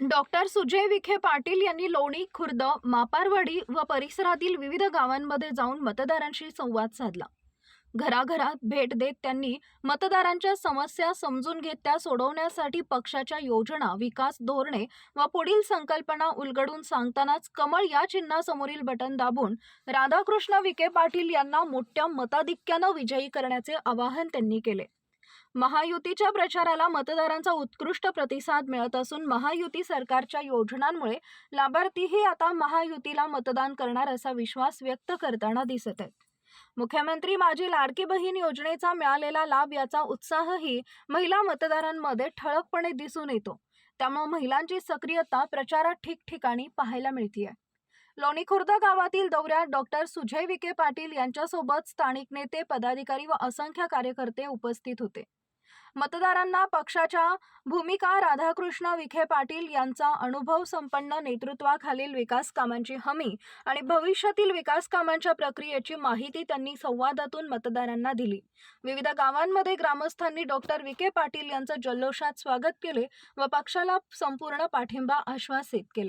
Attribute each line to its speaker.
Speaker 1: Doctor Sujay Vikhe Patil यांनी लोणी खुर्द मापारवाडी व परिसरातील विविध गावांमध्ये जाऊन मतदारांशी संवाद साधला. घराघरात भेट देत त्यांनी मतदारांच्या समस्या समजून घेत त्या सोडवण्यासाठी पक्षाच्या योजना विकास धोरणे व पुढील संकल्पना उलगडून सांगतानाच कमळ या चिन्हासमोरील बटन दाबून राधाकृष्ण विखे पाटील यांना मोठ्या मताधिक्यानं विजयी करण्याचे आवाहन त्यांनी केले. महायुतीच्या प्रचाराला मतदारांचा उत्कृष्ट प्रतिसाद मिळत असून महायुती सरकारच्या योजनांमुळे लाभार्थीही आता महायुतीला मतदान करणार असा विश्वास व्यक्त करताना दिसत आहेत. मुख्यमंत्री माझी लाडकी बहीण योजनेचा मिळालेला लाभ याचा उत्साहही महिला मतदारांमध्ये ठळकपणे दिसून येतो. त्यामुळे महिलांची सक्रियता प्रचारात ठिकठिकाणी पाहायला मिळते आहे लोणीखुर्द गावातील दौऱ्यात डॉक्टर सुजय विखे पाटील यांच्यासोबत स्थानिक नेते पदाधिकारी व असंख्य कार्यकर्ते उपस्थित होते. मतदारांना पक्षाच्या भूमिका राधाकृष्ण विखे पाटील यांचा अनुभव संपन्न नेतृत्वाखालील विकास कामांची हमी आणि भविष्यातील विकास कामांच्या प्रक्रियेची माहिती त्यांनी संवादातून मतदारांना दिली. विविध गावांमध्ये ग्रामस्थांनी डॉक्टर विखे पाटील यांचं जल्लोषात स्वागत केले व पक्षाला संपूर्ण पाठिंबा आश्वासित केले.